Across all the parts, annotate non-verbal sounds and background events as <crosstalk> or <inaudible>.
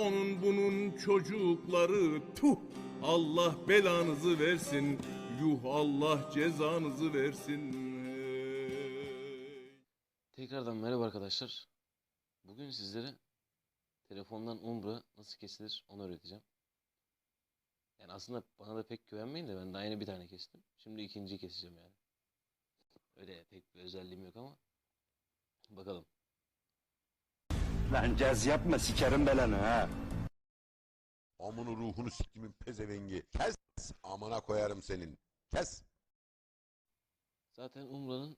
Onun bunun çocukları tuh Allah belanızı versin. Yuh Allah cezanızı versin. Tekrardan merhaba arkadaşlar. Bugün sizlere telefondan Umbra nasıl kesilir onu öğreteceğim. Yani aslında bana da pek güvenmeyin de ben daha yeni bir tane kestim. Şimdi ikinciyi keseceğim yani. Öyle pek bir özelliğim yok ama. Bakalım. Lan caz yapma sikerim belanı ha. Amını ruhunu siktimin pezevengi. Kes. Amına koyarım senin. Kes. Zaten Umbra'nın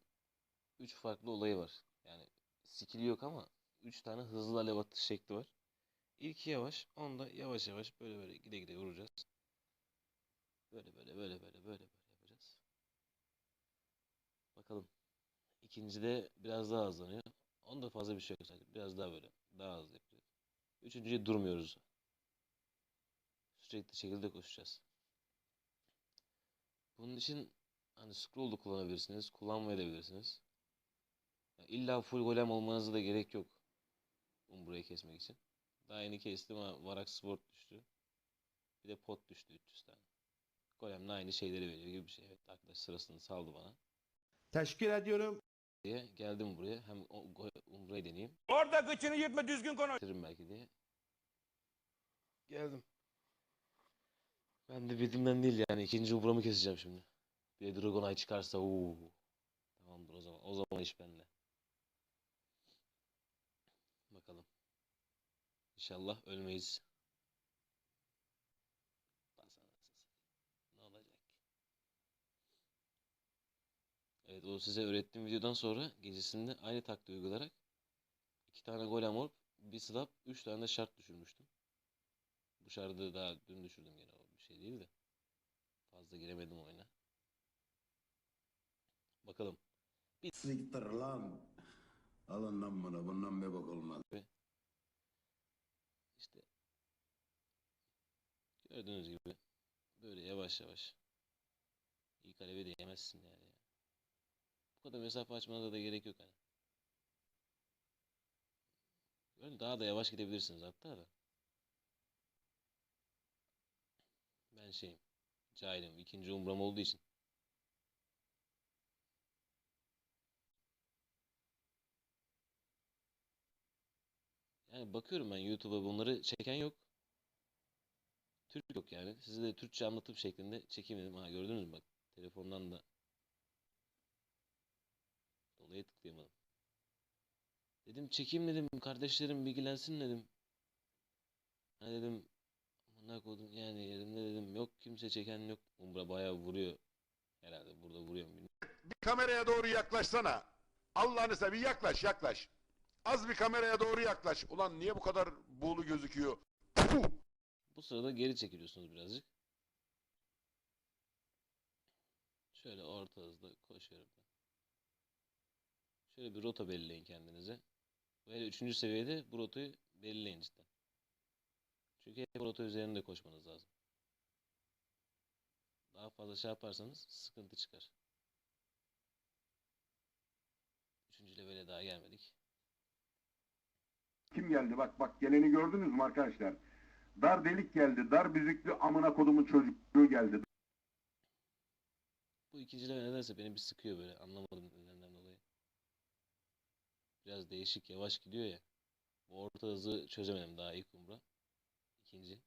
3 farklı olayı var. Yani skill'i yok ama 3 tane hızlı alev atış şekli var. İlki yavaş, onda yavaş yavaş böyle böyle gide gide vuracağız. Böyle böyle böyle böyle böyle böyle yapacağız. Bakalım. İkincide biraz daha hızlanıyor. Onda fazla bir şey yok sadece. Biraz daha böyle. Daha hızlı yapacağız. Üçüncüde durmuyoruz. Sürekli şekilde koşacağız. Bunun için hani scroll da kullanabilirsiniz. Kullanmayabilirsiniz. Ya illa full golem olmanıza da gerek yok. Umbra'yı kesmek için. Daha yeni kestim ama Varak Sport düştü. Bir de pot düştü 300 tane. Golem'le aynı şeyleri veriyor gibi bir şey. Evet arkadaş sırasını saldı bana. Teşekkür ediyorum. Diye geldim buraya. Hem o go- Umbra'yı deneyeyim. Orada gıçını yırtma düzgün konuş. Bitiririm belki diye. Geldim. Ben de bildiğimden değil yani. ikinci Umbra'mı keseceğim şimdi. Bir de Dragonite çıkarsa uuu. Tamamdır o zaman. O zaman iş bende. Bakalım. İnşallah ölmeyiz. Ne olacak? Evet o size öğrettiğim videodan sonra gecesinde aynı taktiği uygularak iki tane golem orb, bir slap, üç tane de şart düşürmüştüm. Bu şartı daha dün düşürdüm gene o bir şey değil de. Fazla giremedim oyuna. Bakalım. Siktir lan. Alın lan bunu. Bundan bir bok olmaz. İşte gördüğünüz gibi böyle yavaş yavaş ilk alevi de yemezsin yani. Bu kadar mesafe açmana da gerek yok hani. Böyle daha da yavaş gidebilirsiniz hatta da. Ben şeyim, cahilim. ikinci umram olduğu için. Yani bakıyorum ben YouTube'a bunları çeken yok. Türk yok yani. Size de Türkçe anlatım şeklinde çekeyim dedim. Ha gördünüz mü bak. Telefondan da dolayı tıklayamadım. Dedim çekeyim dedim. Kardeşlerim bilgilensin dedim. Hani dedim amına koydum yani yerinde dedim yok kimse çeken yok. Umbra bayağı vuruyor. Herhalde burada vuruyor mu bilmiyorum. Bir kameraya doğru yaklaşsana. Allah'ını seveyim yaklaş yaklaş. Az bir kameraya doğru yaklaş. Ulan niye bu kadar buğulu gözüküyor? Puh! Bu sırada geri çekiliyorsunuz birazcık. Şöyle orta hızda koşuyorum ben. Şöyle bir rota belirleyin kendinize. Böyle üçüncü seviyede bu rotayı belirleyin cidden. Çünkü hep rota üzerinde koşmanız lazım. Daha fazla şey yaparsanız sıkıntı çıkar. Üçüncü levele daha gelmedik. Kim geldi? Bak bak geleni gördünüz mü arkadaşlar? Dar delik geldi. Dar büzüklü amına kodumun çocukluğu geldi. Bu ikinci level nedense beni bir sıkıyor böyle anlamadım dolayı. Biraz değişik yavaş gidiyor ya. Bu orta hızı çözemedim daha ilk umra. İkinci.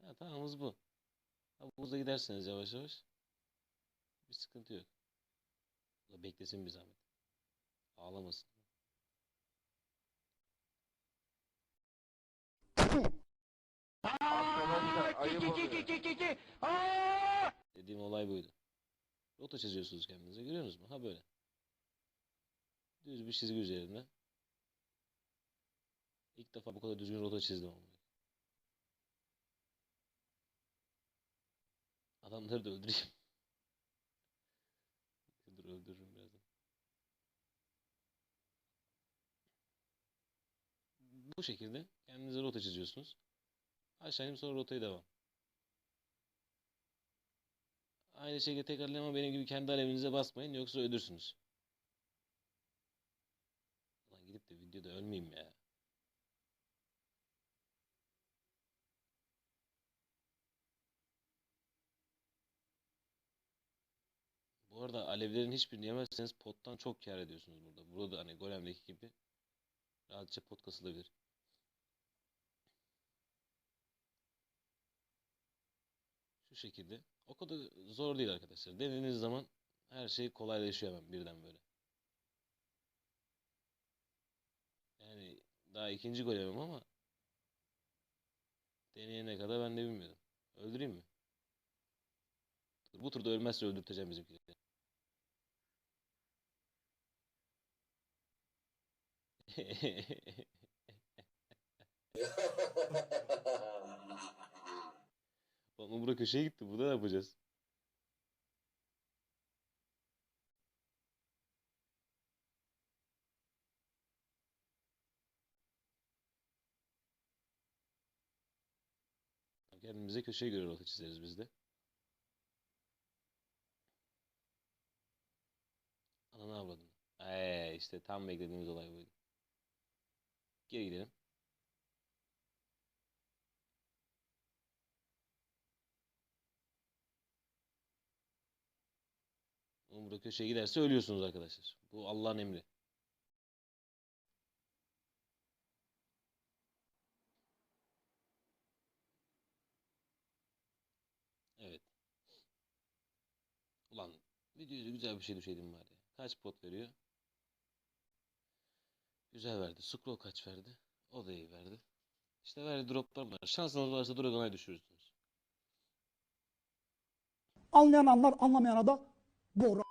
Ha, tamam hız bu. Ha, bu hızla giderseniz yavaş yavaş. Bir sıkıntı yok. Da beklesin bir zahmet. Ağlamasın. Arkadaşlar ayıp Dediğim olay buydu. Rota çiziyorsunuz kendinize. Görüyorsunuz mu? Ha böyle. Düz bir çizgi üzerinde. İlk defa bu kadar düzgün rota çizdim ama. Adamları da öldüreyim. <laughs> Dur öldürürüm birazdan. Bu şekilde kendinize rota çiziyorsunuz. Aşağı inip sonra rotayı devam. Aynı şekilde tekrarlayın ama benim gibi kendi alevinize basmayın yoksa ölürsünüz. et de videoda ölmeyeyim ya. Bu arada alevlerin hiçbirini yemezseniz pottan çok kâr ediyorsunuz burada. Burada da hani Golem'deki gibi rahatça pot kasılabilir. Şu şekilde. O kadar zor değil arkadaşlar. Denediğiniz zaman her şey kolaylaşıyor hemen birden böyle. Yani daha ikinci golemim ama deneyene kadar ben de bilmiyordum. Öldüreyim mi? Bu turda ölmezse öldürteceğim bizimkileri. <laughs> <laughs> Lan Umra köşeye gitti. Burada ne yapacağız? Kendimize köşeye göre rota çizeriz biz de. Ananı avradım. Eee işte tam beklediğimiz olay buydu. Geri gidelim. Umra köşeye giderse ölüyorsunuz arkadaşlar. Bu Allah'ın emri. Evet. Ulan videoya güzel bir şey düşeydim bari. Kaç pot veriyor? Güzel verdi. Scroll kaç verdi? O da iyi verdi. İşte verdi droplar bunlar. Şansınız varsa Dragon'a düşürürsünüz. Anlayan anlar, anlamayana da bora.